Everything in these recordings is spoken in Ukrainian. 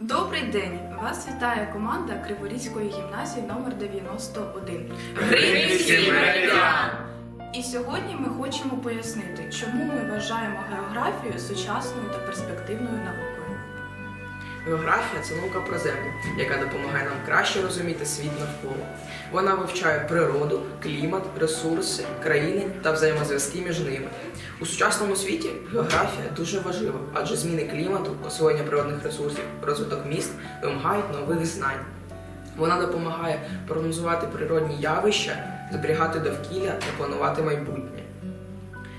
Добрий день! Вас вітає команда Криворізької гімназії номер 91. Гринівський меридіан! І сьогодні ми хочемо пояснити, чому ми вважаємо географію сучасною та перспективною наукою. Географія це наука про землю, яка допомагає нам краще розуміти світ навколо. Вона вивчає природу, клімат, ресурси, країни та взаємозв'язки між ними. У сучасному світі географія дуже важлива, адже зміни клімату, освоєння природних ресурсів, розвиток міст вимагають нових знань. Вона допомагає прогнозувати природні явища, зберігати довкілля та планувати майбутнє.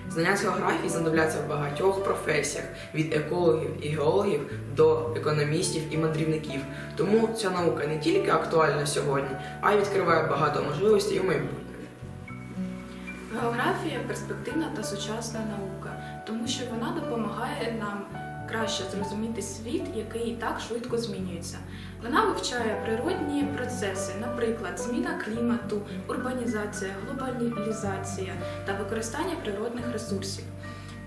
Знання з географії знадобляться в багатьох професіях від екологів і геологів до економістів і мандрівників. Тому ця наука не тільки актуальна сьогодні, а й відкриває багато можливостей у майбутньому. Географія перспективна та сучасна наука, тому що вона допомагає нам краще зрозуміти світ, який і так швидко змінюється. Вона вивчає природні процеси, наприклад, зміна клімату, урбанізація, глобалізація та використання природних ресурсів.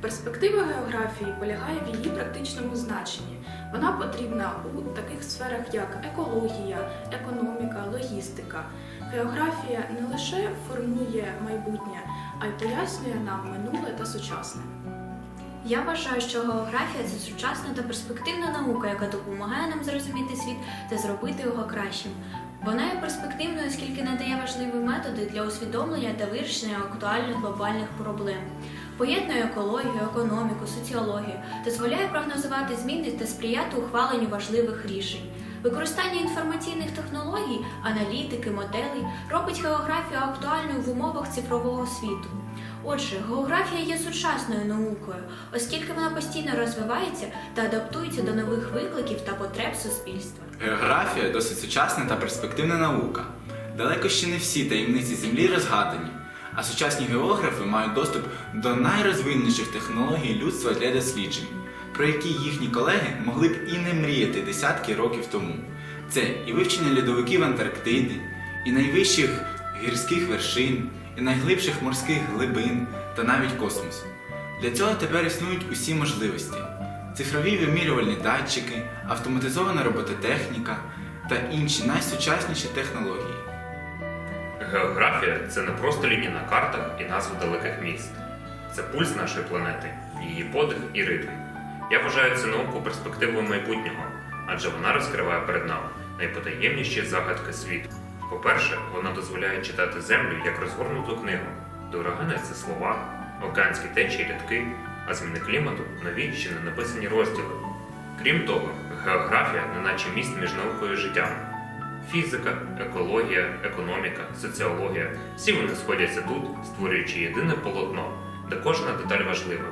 Перспектива географії полягає в її практичному значенні. Вона потрібна у таких сферах, як екологія, економіка, логістика. Географія не лише формує майбутнє, а й пояснює нам минуле та сучасне. Я вважаю, що географія це сучасна та перспективна наука, яка допомагає нам зрозуміти світ та зробити його кращим. Вона є перспективною, оскільки надає важливі методи для усвідомлення та вирішення актуальних глобальних проблем. Поєднує екологію, економіку, соціологію, дозволяє прогнозувати зміни та сприяти ухваленню важливих рішень. Використання інформаційних технологій, аналітики, моделей робить географію актуальною в умовах цифрового світу. Отже, географія є сучасною наукою, оскільки вона постійно розвивається та адаптується до нових викликів та потреб суспільства. Географія досить сучасна та перспективна наука. Далеко ще не всі таємниці Землі розгадані, а сучасні географи мають доступ до найрозвиненіших технологій людства для досліджень, про які їхні колеги могли б і не мріяти десятки років тому. Це і вивчення льодовиків Антарктиди, і найвищих гірських вершин, і найглибших морських глибин та навіть космосу. Для цього тепер існують усі можливості: цифрові вимірювальні датчики, автоматизована робототехніка та інші найсучасніші технології. Географія це не просто лінії на картах і назви далеких міст. Це пульс нашої планети, її подих і ритм. Я вважаю цю науку перспективою майбутнього, адже вона розкриває перед нами найпотаємніші загадки світу. По-перше, вона дозволяє читати землю як розгорнуту книгу, де урагани це слова, океанські течії рядки, а зміни клімату нові ще не написані розділи. Крім того, географія неначе міст між наукою і життям. Фізика, екологія, економіка, соціологія всі вони сходяться тут, створюючи єдине полотно, де кожна деталь важлива.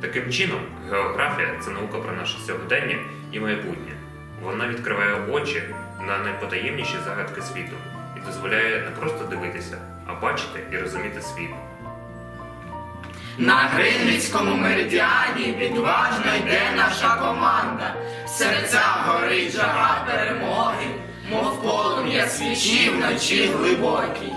Таким чином, географія це наука про наше сьогодення і майбутнє. Вона відкриває очі на найпотаємніші загадки світу і дозволяє не просто дивитися, а бачити і розуміти світ. На Гринвіцькому меридіані відважно йде наша команда. Серця горить жага перемоги, мов полум'я свічі вночі глибокій.